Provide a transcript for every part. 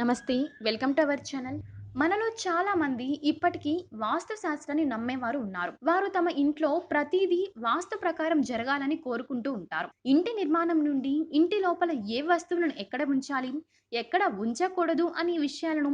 నమస్తే welcome to our channel. మనలో చాలా మంది ఇప్పటికీ వాస్తు శాస్త్రాన్ని నమ్మేవారు ఉన్నారు. వారు తమ ఇంట్లో ప్రతిదీ వాస్తు ప్రకారం జరగాలని కోరుకుంటూ ఉంటారు. ఇంటి నిర్మాణం నుండి ఇంటి లోపల ఏ వస్తువులను ఎక్కడ ఉంచాలి ఎక్కడ ఉంచకూడదు అనే విషయాలను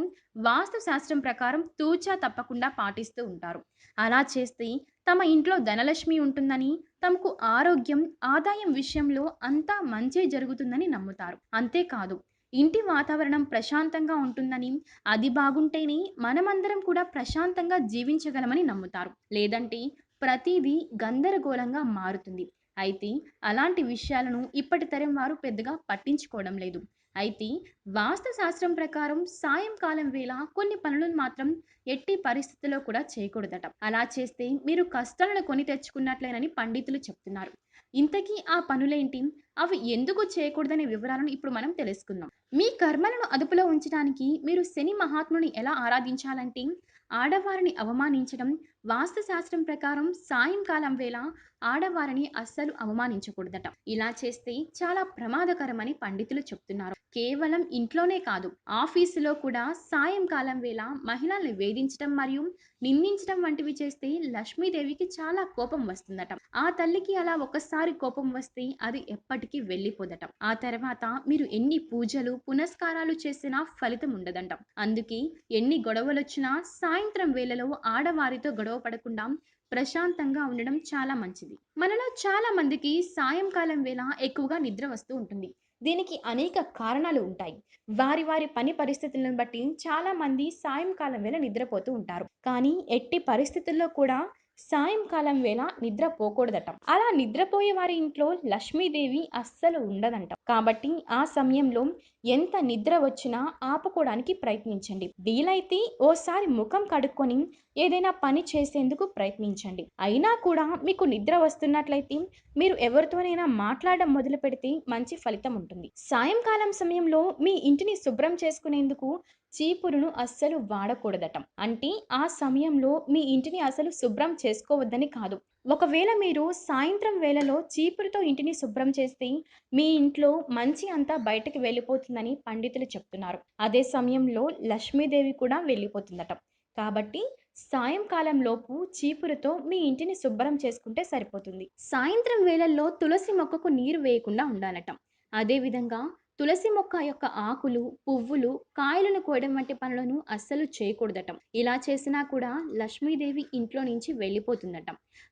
వాస్తు శాస్త్రం ప్రకారం తూచా తప్పకుండా పాటిస్తూ ఉంటారు. అలా చేస్తే తమ ఇంట్లో ధనలక్ష్మి ఉంటుందని తమకు ఆరోగ్యం ఆదాయం విషయంలో అంతా మంచి జరుగుతుందని నమ్ముతారు. అంతేకాదు ఇంటి వాతావరణం ప్రశాంతంగా ఉంటుందని అది బాగుంటేనే మనమందరం కూడా ప్రశాంతంగా జీవించగలమని నమ్ముతారు. లేదంటే ప్రతిదీ గందరగోళంగా మారుతుంది. అయితే అలాంటి విషయాలను ఇప్పటి తరం వారు పెద్దగా పట్టించుకోవడం లేదు. అయితే వాస్తు శాస్త్రం ప్రకారం సాయంకాలం వేళ కొన్ని పనులను మాత్రం ఎట్టి పరిస్థితుల్లో కూడా చేయకూడదట. అలా చేస్తే మీరు కష్టాలను కొని తెచ్చుకున్నట్లేనని పండితులు చెప్తున్నారు. ఇంతకీ ఆ పనులేంటి? అవి ఎందుకు చేయకూడదనే వివరాలను ఇప్పుడు మనం తెలుసుకుందాం. మీ కర్మలను అదుపులో ఉంచడానికి మీరు శని మహాత్ముని ఎలా ఆరాధించాలంటే ఆడవారిని అవమానించడం వాస్తుశాస్త్రం ప్రకారం సాయంకాలం వేళ ఆడవారిని అస్సలు అవమానించకూడదట. ఇలా చేస్తే చాలా ప్రమాదకరమని పండితులు చెప్తున్నారు. కేవలం ఇంట్లోనే కాదు ఆఫీసులో కూడా సాయంకాలం వేళ మహిళల్ని వేధించడం మరియు నిందించడం వంటివి చేస్తే లక్ష్మీదేవికి చాలా కోపం వస్తుందట. ఆ తల్లికి అలా ఒకసారి కోపం వస్తే అది ఎప్పటికీ వెళ్ళిపోదట. ఆ తర్వాత మీరు ఎన్ని పూజలు పునస్కారాలు చేసినా ఫలితం ఉండదంట. అందుకే ఎన్ని గొడవలు వచ్చినా సాయంత్రం వేళలో ఆడవారితో గొడవ పడకుండా ప్రశాంతంగా ఉండడం చాలా మంచిది. మనలో చాలా మందికి సాయంకాలం వేళ ఎక్కువగా నిద్ర వస్తూ ఉంటుంది. దీనికి అనేక కారణాలు ఉంటాయి. వారి వారి పని పరిస్థితులను బట్టి చాలా మంది సాయంకాలం వేళ నిద్రపోతూ ఉంటారు. కానీ ఎట్టి పరిస్థితుల్లో కూడా సాయంకాలం వేళ నిద్రపోకూడదట అలా నిద్రపోయే వారి ఇంట్లో లక్ష్మీదేవి అస్సలు ఉండదంట. కాబట్టి ఆ సమయంలో ఎంత నిద్ర వచ్చినా ఆపుకోవడానికి ప్రయత్నించండి. వీలైతే ఓసారి ముఖం కడుక్కొని ఏదైనా పని చేసేందుకు ప్రయత్నించండి. అయినా కూడా మీకు నిద్ర వస్తున్నట్లయితే మీరు ఎవరితోనైనా మాట్లాడడం మొదలు పెడితే మంచి ఫలితం ఉంటుంది. సాయంకాలం సమయంలో మీ ఇంటిని శుభ్రం చేసుకునేందుకు చీపురును అస్సలు వాడకూడదట. అంటే ఆ సమయంలో మీ ఇంటిని అసలు శుభ్రం చేసుకోవద్దని కాదు. ఒకవేళ మీరు సాయంత్రం వేళలో చీపురుతో ఇంటిని శుభ్రం చేస్తే మీ ఇంట్లో మంచి అంతా బయటకు వెళ్ళిపోతుందని పండితులు చెప్తున్నారు. అదే సమయంలో లక్ష్మీదేవి కూడా వెళ్ళిపోతుందట. కాబట్టి సాయంకాలం లోపు చీపురుతో మీ ఇంటిని శుభ్రం చేసుకుంటే సరిపోతుంది. సాయంత్రం వేళల్లో తులసి మొక్కకు నీరు వేయకుండా ఉండాలట. అదేవిధంగా తులసి మొక్క యొక్క ఆకులు పువ్వులు కాయలను కోయడం వంటి పనులను అస్సలు చేయకూడదట. ఇలా చేసినా కూడా లక్ష్మీదేవి ఇంట్లో నుంచి వెళ్ళిపోతుందట.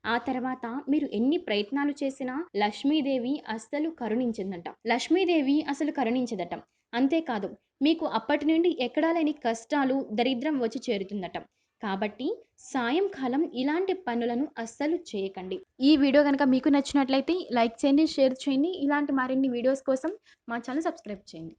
ఆ తర్వాత మీరు ఎన్ని ప్రయత్నాలు చేసినా లక్ష్మీదేవి అస్సలు కరుణించిందట. లక్ష్మీదేవి అసలు కరుణించదట. అంతేకాదు మీకు అప్పటి నుండి ఎక్కడా లేని కష్టాలు దరిద్రం వచ్చి చేరుతుందట. కాబట్టి సాయంకాలం ఇలాంటి పనులను అస్సలు చేయకండి. ఈ వీడియో కనుక మీకు నచ్చినట్లయితే లైక్ చేయండి షేర్ చేయండి. ఇలాంటి మరిన్ని వీడియోస్ కోసం మా ఛానల్ సబ్స్క్రైబ్ చేయండి.